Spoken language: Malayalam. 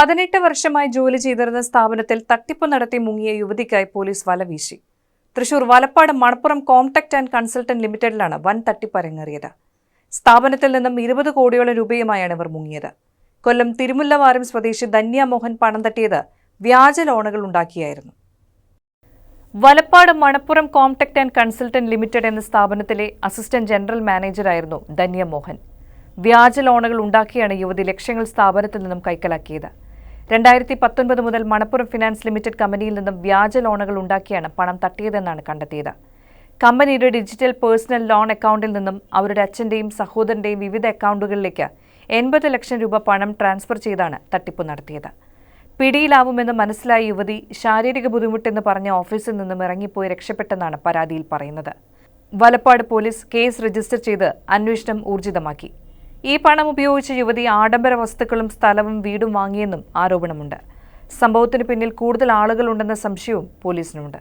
പതിനെട്ട് വർഷമായി ജോലി ചെയ്തിരുന്ന സ്ഥാപനത്തിൽ തട്ടിപ്പ് നടത്തി മുങ്ങിയ യുവതിക്കായി പോലീസ് വല വീശി. തൃശൂർ വലപ്പാട് മണപ്പുറം കോംടാക്ട് ആൻഡ് കൺസൾട്ടന്റ് ലിമിറ്റഡിലാണ് വൻ തട്ടിപ്പ് അരങ്ങേറിയത്. സ്ഥാപനത്തിൽ നിന്നും ഇരുപത് കോടിയോളം രൂപയുമായാണ് ഇവർ മുങ്ങിയത്. കൊല്ലം തിരുമുല്ലവാരം സ്വദേശി ധന്യ മോഹൻ പണം തട്ടിയത് വ്യാജ ലോണുകൾ ഉണ്ടാക്കിയായിരുന്നു. വലപ്പാട് മണപ്പുറം കോംടാക്ട് ആൻഡ് കൺസൾട്ടന്റ് ലിമിറ്റഡ് എന്ന സ്ഥാപനത്തിലെ അസിസ്റ്റന്റ് ജനറൽ മാനേജറായിരുന്നു ധന്യ മോഹൻ വ്യാജ ലോണുകൾ ഉണ്ടാക്കിയാണ് യുവതി ലക്ഷ്യങ്ങൾ സ്ഥാപനത്തിൽ നിന്നും കൈക്കലാക്കിയത്. രണ്ടായിരത്തി പത്തൊൻപത് മുതൽ മണപ്പുറം ഫിനാൻസ് ലിമിറ്റഡ് കമ്പനിയിൽ നിന്നും വ്യാജ ലോണുകൾ ഉണ്ടാക്കിയാണ് പണം തട്ടിയതെന്നാണ് കണ്ടെത്തിയത്. കമ്പനിയുടെ ഡിജിറ്റൽ പേഴ്സണൽ ലോൺ അക്കൗണ്ടിൽ നിന്നും അവരുടെ അച്ഛന്റെയും സഹോദരന്റെയും വിവിധ അക്കൗണ്ടുകളിലേക്ക് എൺപത് ലക്ഷം രൂപ പണം ട്രാൻസ്ഫർ ചെയ്താണ് തട്ടിപ്പ് നടത്തിയത്. പിടിയിലാവുമെന്ന് മനസ്സിലായ യുവതി ശാരീരിക ബുദ്ധിമുട്ടെന്ന് പറഞ്ഞ ഓഫീസിൽ നിന്നും ഇറങ്ങിപ്പോയി രക്ഷപ്പെട്ടെന്നാണ് പരാതിയിൽ പറയുന്നത്. വലപ്പാട് പോലീസ് കേസ് രജിസ്റ്റർ ചെയ്ത് അന്വേഷണം ഊർജിതമാക്കി. ഈ പണം ഉപയോഗിച്ച് യുവതി ആഡംബര വസ്തുക്കളും സ്ഥലവും വീടും വാങ്ങിയെന്നും ആരോപണമുണ്ട്. സംഭവത്തിന് പിന്നിൽ കൂടുതൽ ആളുകളുണ്ടെന്ന സംശയവും പോലീസിനുണ്ട്.